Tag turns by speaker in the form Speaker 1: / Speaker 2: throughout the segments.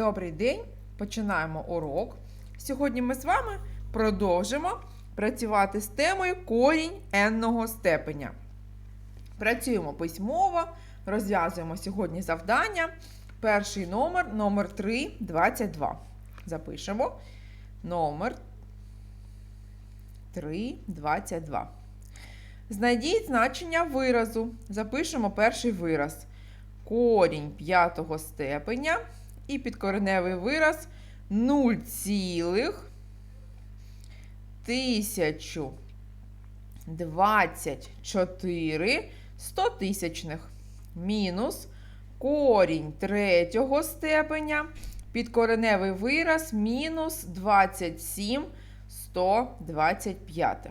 Speaker 1: Добрий день! Починаємо урок. Сьогодні ми з вами продовжимо працювати з темою корінь n степеня. Працюємо письмово, розв'язуємо сьогодні завдання. Перший номер номер 3, 22. Запишемо номер 3, 22. Знайдіть значення виразу. Запишемо перший вираз. Корінь п'ятого степеня і підкореневий вираз 0, цілих 1024 стотисячних мінус корінь третього степеня, підкореневий вираз мінус 27 125.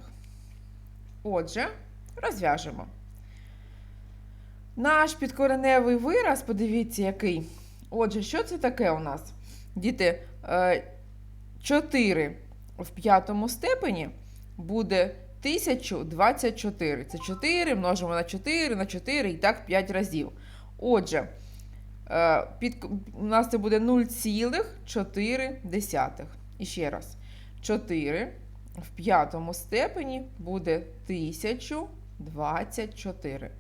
Speaker 1: Отже, розв'яжемо. Наш підкореневий вираз, подивіться, який. Отже, що це таке у нас? Діти, 4 в п'ятому степені буде 1024. Це 4 множимо на 4 на 4 і так 5 разів. Отже, е, під, у нас це буде 0,4. І ще раз, 4 в п'ятому степені буде 1024.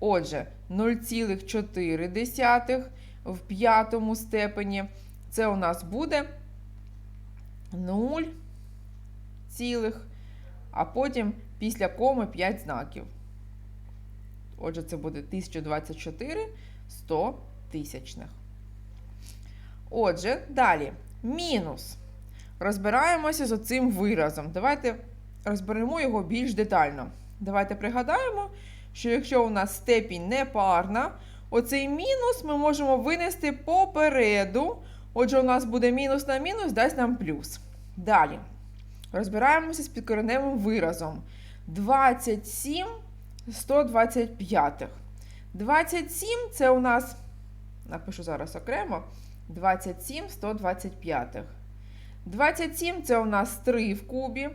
Speaker 1: Отже, 0,4 в п'ятому степені. Це у нас буде 0, цілих, а потім після коми 5 знаків. Отже, це буде 1024 100 тисячних. Отже, далі. Мінус. Розбираємося з оцим виразом. Давайте розберемо його більш детально. Давайте пригадаємо, що якщо у нас степінь непарна, оцей мінус ми можемо винести попереду. Отже, у нас буде мінус на мінус, дасть нам плюс. Далі. Розбираємося з підкореневим виразом. 27 125. 27 це у нас, напишу зараз окремо, 27 125. 27 це у нас 3 в кубі,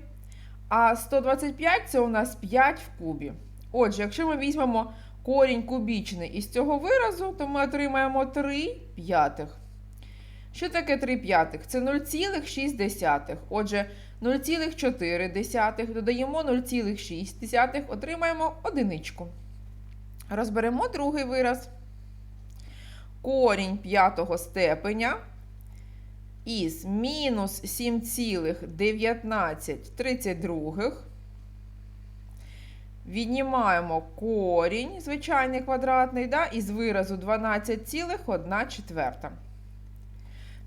Speaker 1: а 125 це у нас 5 в кубі. Отже, якщо ми візьмемо корінь кубічний із цього виразу, то ми отримаємо 3 п'ятих. Що таке 3 п'ятих? Це 0,6. Отже, 0,4 додаємо 0,6, отримаємо одиничку. Розберемо другий вираз. Корінь п'ятого степеня із мінус 7,1932. Віднімаємо корінь, звичайний квадратний, да, із виразу 12,1 четверта.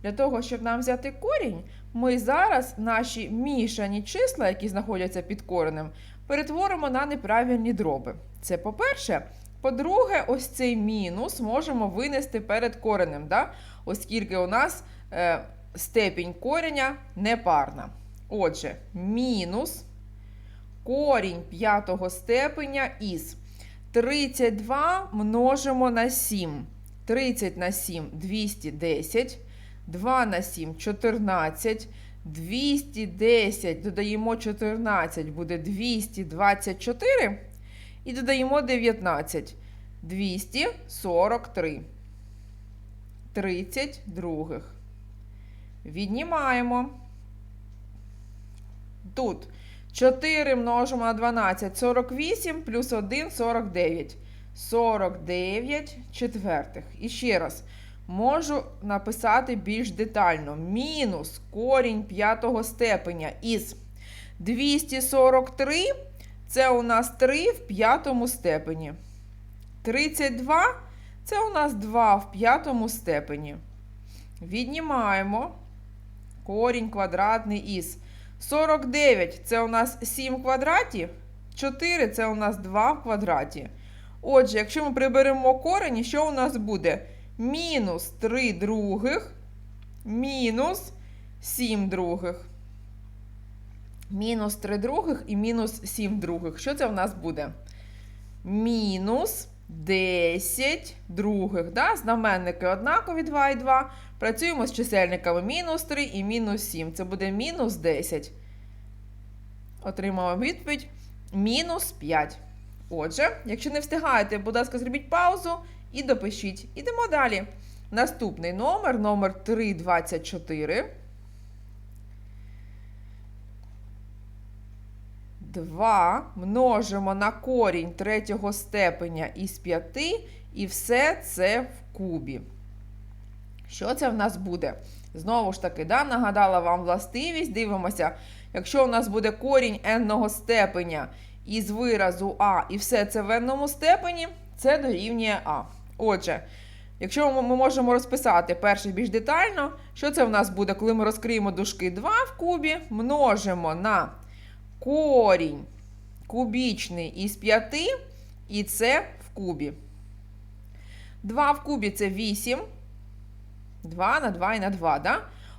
Speaker 1: Для того, щоб нам взяти корінь, ми зараз наші мішані числа, які знаходяться під коренем, перетворимо на неправильні дроби. Це по-перше. По-друге, ось цей мінус можемо винести перед коренем, да? оскільки у нас е, степінь кореня непарна. Отже, мінус корінь п'ятого степеня із 32 множимо на 7. 30 на 7 210. 2 на 7 14. 210 додаємо 14, буде 224. І додаємо 19. 243. 30 других. Віднімаємо. Тут 4 множимо на 12, 48 плюс 1 49. 49 четвертих. І ще раз. Можу написати більш детально. Мінус корінь п'ятого степеня із 243. Це у нас 3 в п'ятому степені. 32 це у нас 2 в п'ятому степені. Віднімаємо корінь квадратний із 49 це у нас 7 в квадраті. 4 це у нас 2 в квадраті. Отже, якщо ми приберемо корені, що у нас буде? Мінус 3 других, мінус 7 других. Мінус 3 других і мінус 7 других. Що це у нас буде? Мінус 10 других. Да? Знаменники однакові 2 і 2. Працюємо з чисельниками мінус 3 і мінус 7. Це буде мінус 10. Отримаємо відповідь мінус 5. Отже, якщо не встигаєте, будь ласка, зробіть паузу і допишіть. Ідемо далі. Наступний номер, номер 324. 2 множимо на корінь третього степеня із 5, і все це в кубі. Що це в нас буде? Знову ж таки, да, нагадала вам властивість. Дивимося, якщо у нас буде корінь n степеня із виразу А, і все це в n степені, це дорівнює А. Отже, якщо ми можемо розписати перший більш детально, що це в нас буде, коли ми розкриємо дужки 2 в кубі, множимо на корінь кубічний із 5, і це в кубі. 2 в кубі це 8. 2 на 2 і на 2, да?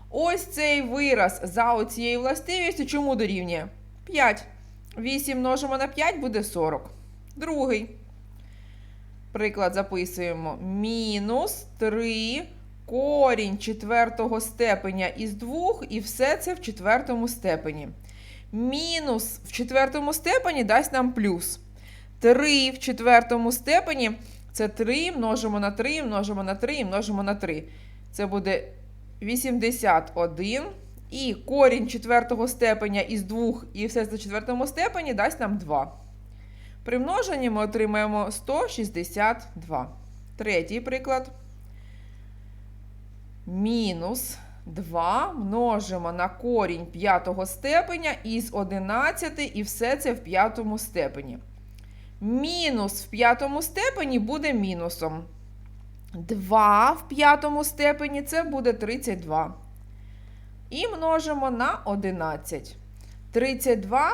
Speaker 1: Ось цей вираз за оцією властивістю чому дорівнює? 5. 8 множимо на 5 буде 40. Другий. Приклад записуємо. Мінус 3 корінь четвертого степеня із 2, і все це в четвертому степені. Мінус в четвертому степені дасть нам плюс. 3 в четвертому степені це 3 множимо на 3, множимо на 3 і множимо на 3. Це буде 81. І корінь четвертого степеня із 2 і все це в четвертому степені дасть нам 2. При множенні ми отримаємо 162. Третій приклад. Мінус 2 множимо на корінь п'ятого степеня із 11 і все це в п'ятому степені. Мінус в п'ятому степені буде мінусом. 2 в п'ятому степені це буде 32. І множимо на 11. 32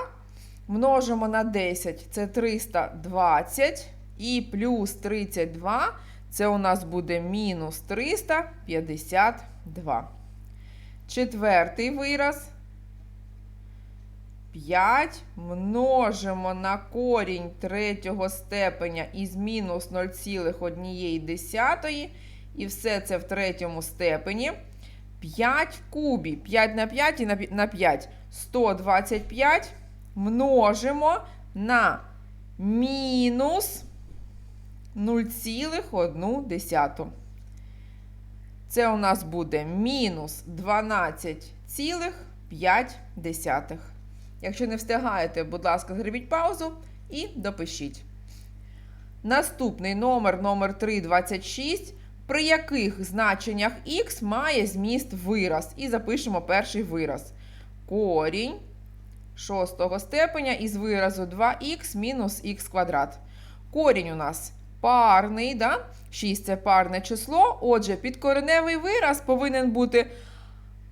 Speaker 1: множимо на 10 це 320. І плюс 32 це у нас буде мінус 352. Четвертий вираз. 5 множимо на корінь третього степеня із мінус 0,1. І все це в третьому степені. 5 в кубі. 5 на 5 і на 5. 125 множимо на мінус 0,1. Це у нас буде мінус 12,5. Якщо не встигаєте, будь ласка, зробіть паузу і допишіть. Наступний номер номер 326, при яких значеннях х має зміст вираз. І запишемо перший вираз. Корінь шостого степеня із виразу 2х мінус х квадрат. Корінь у нас парний, да? 6 це парне число. Отже, підкореневий вираз повинен бути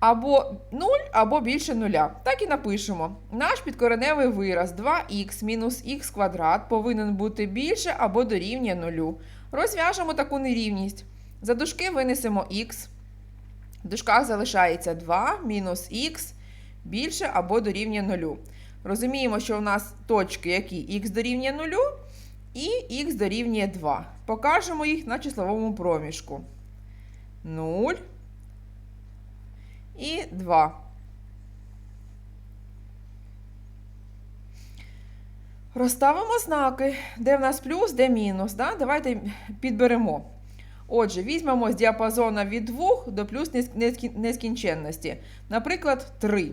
Speaker 1: або 0, або більше нуля. Так і напишемо. Наш підкореневий вираз 2х мінус х квадрат повинен бути більше або дорівнює нулю. Розв'яжемо таку нерівність. За дужки винесемо х. В дужках залишається 2 мінус х більше або дорівнює нулю. Розуміємо, що у нас точки, які х дорівнює нулю, і х дорівнює 2. Покажемо їх на числовому проміжку. 0 і 2. Розставимо знаки, де в нас плюс, де мінус. Да? Давайте підберемо. Отже, візьмемо з діапазона від 2 до плюс нескінченності. Наприклад, 3.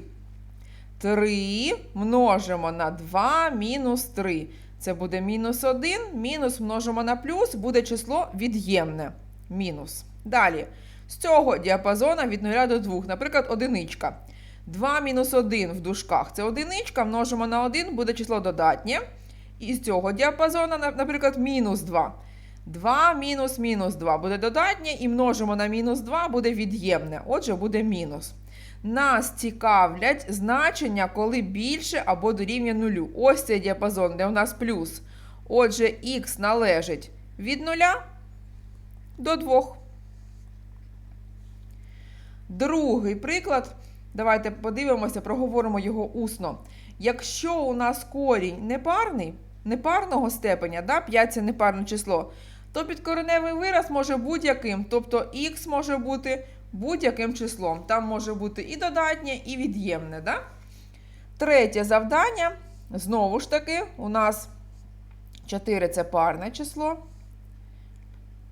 Speaker 1: 3 множимо на 2 мінус 3. Це буде мінус 1, мінус множимо на плюс, буде число від'ємне. Мінус. Далі. З цього діапазона від 0 до 2, наприклад, одиничка. 2 мінус 1 в дужках це одиничка, множимо на 1, буде число додатнє. І з цього діапазона, наприклад, мінус 2. 2 мінус мінус 2 буде додатнє, і множимо на мінус 2 буде від'ємне. Отже, буде мінус. Нас цікавлять значення, коли більше або дорівнює нулю. Ось цей діапазон, де у нас плюс. Отже, х належить від 0 до 2. Другий приклад. Давайте подивимося, проговоримо його усно. Якщо у нас корінь непарний, непарного степеня, да, 5 це непарне число, то підкореневий вираз може будь-яким. Тобто х може бути будь-яким числом. Там може бути і додатнє, і від'ємне. Да? Третє завдання. Знову ж таки, у нас 4 це парне число.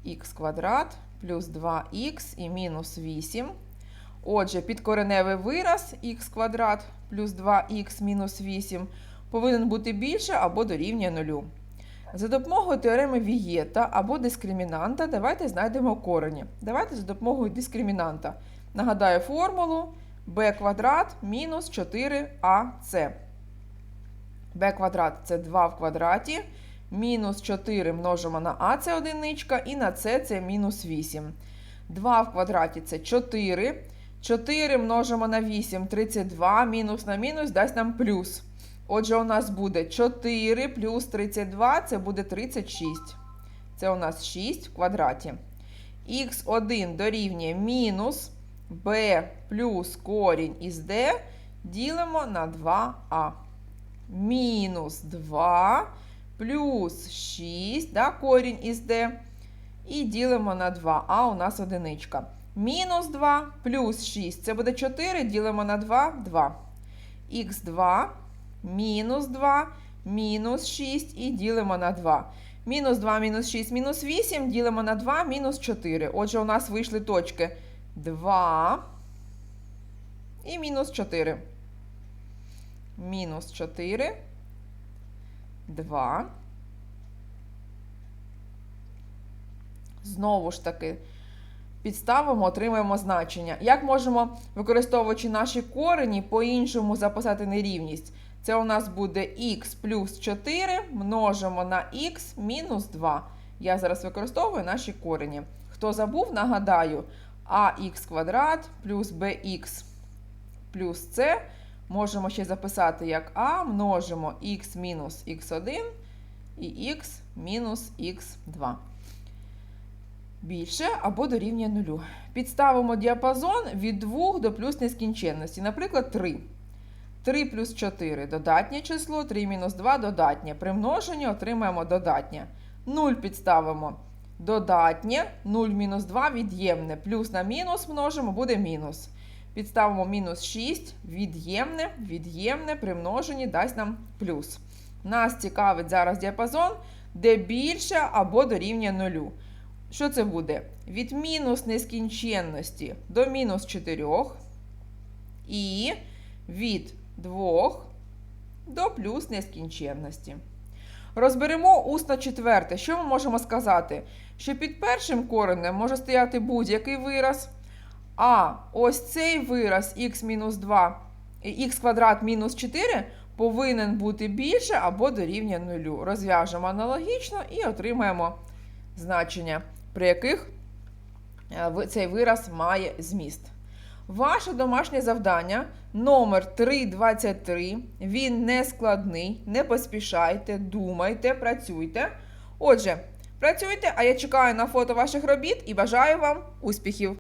Speaker 1: х квадрат плюс 2х і мінус 8. Отже, підкореневий вираз х квадрат плюс 2х мінус 8 повинен бути більше або дорівнює нулю. За допомогою теореми Вієта або дискримінанта давайте знайдемо корені. Давайте за допомогою дискримінанта. Нагадаю формулу b квадрат мінус 4ac. b квадрат це 2 в квадраті, мінус 4 множимо на а це одиничка, і на c це мінус 8. 2 в квадраті це 4. 4 множимо на 8, 32, мінус на мінус дасть нам плюс. Отже, у нас буде 4 плюс 32, це буде 36. Це у нас 6 в квадраті. Х1 дорівнює мінус b плюс корінь із d ділимо на 2а. Мінус 2 плюс 6, да, корінь із d. І ділимо на 2, а у нас одиничка. Мінус 2 плюс 6. Це буде 4, ділимо на 2, 2. Х2 мінус 2, мінус 6 і ділимо на 2. Мінус 2, мінус 6, мінус 8, ділимо на 2, мінус 4. Отже, у нас вийшли точки 2 і мінус 4. Мінус 4, 2. Знову ж таки, підставимо, отримаємо значення. Як можемо, використовуючи наші корені, по-іншому записати нерівність? Це у нас буде х плюс 4 множимо на х мінус 2. Я зараз використовую наші корені. Хто забув, нагадаю, ах квадрат плюс bx плюс c можемо ще записати як а множимо х мінус х1 і х мінус х2 більше або дорівнює нулю. Підставимо діапазон від 2 до плюс нескінченності, наприклад, 3. 3 плюс 4 додатнє число, 3 мінус 2 додатнє. При множенні отримаємо додатнє. 0 підставимо додатнє, 0 мінус 2 від'ємне. Плюс на мінус множимо, буде мінус. Підставимо мінус 6, від'ємне, від'ємне, при множенні дасть нам плюс. Нас цікавить зараз діапазон, де більше або дорівнює нулю. Що це буде? Від мінус нескінченності до мінус 4 і від 2 до плюс нескінченності. Розберемо усно четверте. Що ми можемо сказати? Що під першим коренем може стояти будь-який вираз. А ось цей вираз х-2, х квадрат мінус 4 повинен бути більше або дорівнює нулю. Розв'яжемо аналогічно і отримаємо значення, при яких е, цей вираз має зміст. Ваше домашнє завдання номер 323. Він не складний. Не поспішайте, думайте, працюйте. Отже, працюйте, а я чекаю на фото ваших робіт і бажаю вам успіхів!